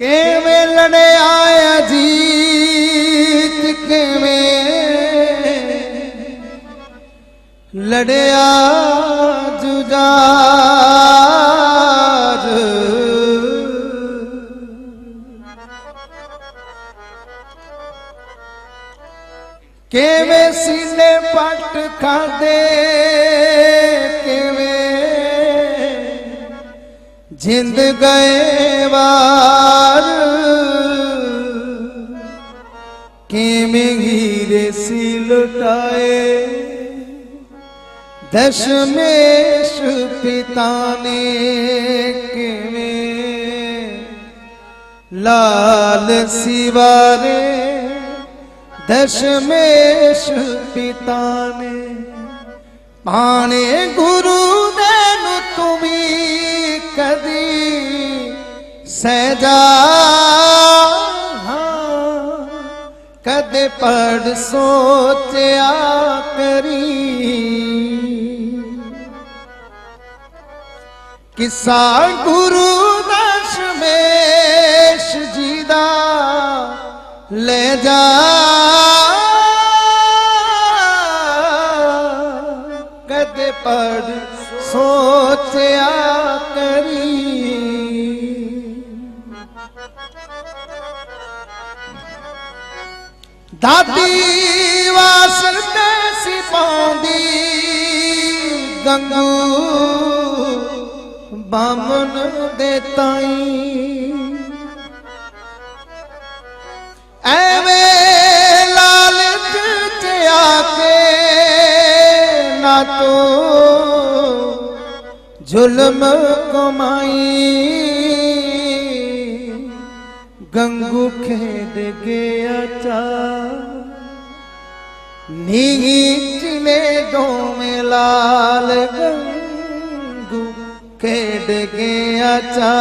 ਕਿਵੇਂ ਲੜਿਆ ਅਜੀਤ? ਕਿਵੇਂ ਲੜਿਆ ਜੁਜਾਜ ਕਿਵੇਂ ਸੀਨੇ ਪੱਟ ਖਾਦੇ? ਜਿੰਦ ਗਏ ਵਾਰ। ਕਿਵੇਂ ਹੀਰੇ ਸੀ ਲੁਟਾਏ ਦਸ਼ਮੇਸ਼ ਪਿਤਾ ਨੇ ਕਿਵੇਂ ਲਾਲ ਸਿਵਾਰੇ। ਦਸ਼ਮੇਸ਼ ਪਿਤਾ ਨੇ ਪਾਣੇ ਗੁਰੂ ਦੇ ਨੂੰ ਤੁਮੀ ਕਦੀ ਸਹਿਜਾ ਕਦੇ ਪੜ ਸੋਚਿਆ ਕਰੀ। ਕਿਸਾ ਗੁਰੂ ਦਸ਼ਮੇਸ਼ ਜੀ ਦਾ ਲੈ ਜਾ। ਕਦੇ ਪੜ ਸੋਚਿਆ ਕਰੀ। ਦਾਦੀ ਵਾਸਤੇ ਸੀ ਪਾਉਂਦੀ ਗੰਗੂ ਬਾਮਨ ਦੇ ਤਾਈ। ਐਵੇਂ ਜ਼ੁਲਮ ਕਮਾਈ। ਗੰਗੂ ਖੇਡ ਗਿਆ ਚਾ ਨੀਗੀ ਚਿਲੇ ਦੋਵੇਂ ਲਾਲ ਗੰਗੂ ਖੇਡ ਗਿਆ ਚਾ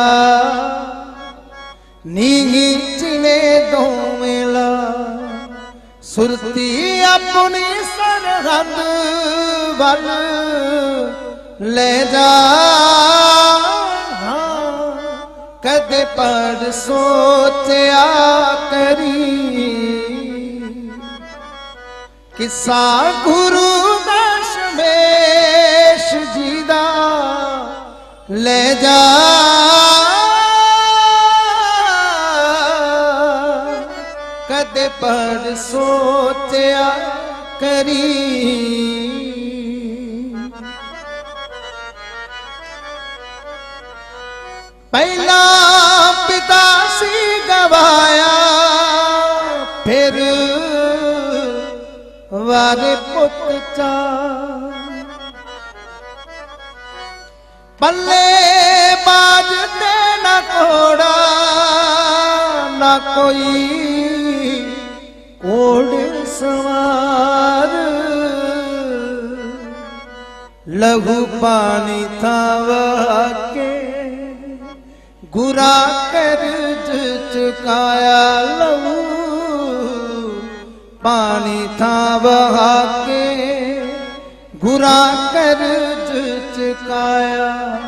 ਨੀਗੀ ਚਿਲੇ ਦੋਵੇਂ ਲਾ ਸੁਰਤੀ ਆਪਣੀ ਸਰਹੱਦ ਵੱਲ। ਲੈ ਜਾ। ਹਾਂ, ਕਦੇ ਪਰ ਸੋਚਿਆ ਕਰੀ। ਕਿਸਾ ਗੁਰੂ ਦਸ਼ਮੇਸ਼ ਜੀ ਦਾ। ਲੈ ਜਾ। ਕਦੇ ਪਰ ਸੋਚਿਆ ਕਰੀ। ਪਹਿਲਾ ਪਿਤਾ ਸੀ ਗਵਾਇਆ, ਫਿਰ ਵਾਰੇ ਪੁੱਤ ਚਾ ਪੱਲੇ ਬਾਜ ਤੇ ਨਾ ਕੋੜਾ ਨਾ ਕੋਈ ਕੋੜ ਸਵਾਰ। ਲਹੂ ਪਾਣੀ ਥਾਵਾ ਕੇ ਗੁਰਾ ਕਰਜ ਚੁਕਾਇਆ ਲਹੂ, ਪਾਣੀ ਥਾਂ ਵਹਾ ਕੇ ਗੁਰਾ ਕਰਜ ਚੁਕਾਇਆ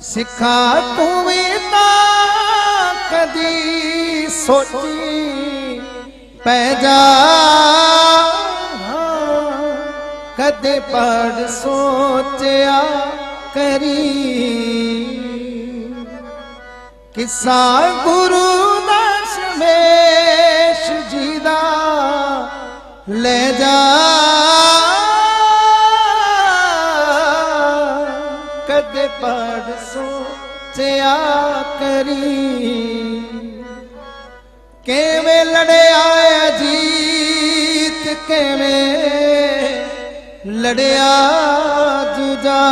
ਸਿੱਖਾ ਤੂੰ ਵੀ ਤਾਂ ਕਦੀ ਸੋਚੀ ਪੈ ਜਾ। ਕਦੇ ਪੜ ਸੋਚਿਆ ਕਰੀ। ਕਿਸਾ ਗੁਰੂ ਦਸ਼ਮੇਸ਼ ਜੀ ਦਾ ਲੈ ਜਾ। ਕਦੇ ਪੜ ਸੋਚਿਆ ਕਰੀ। ਕਿਵੇਂ ਲੜਿਆ ਅਜੀਤ ਕਿਵੇਂ ਲੜਿਆ ਜੁਜਾ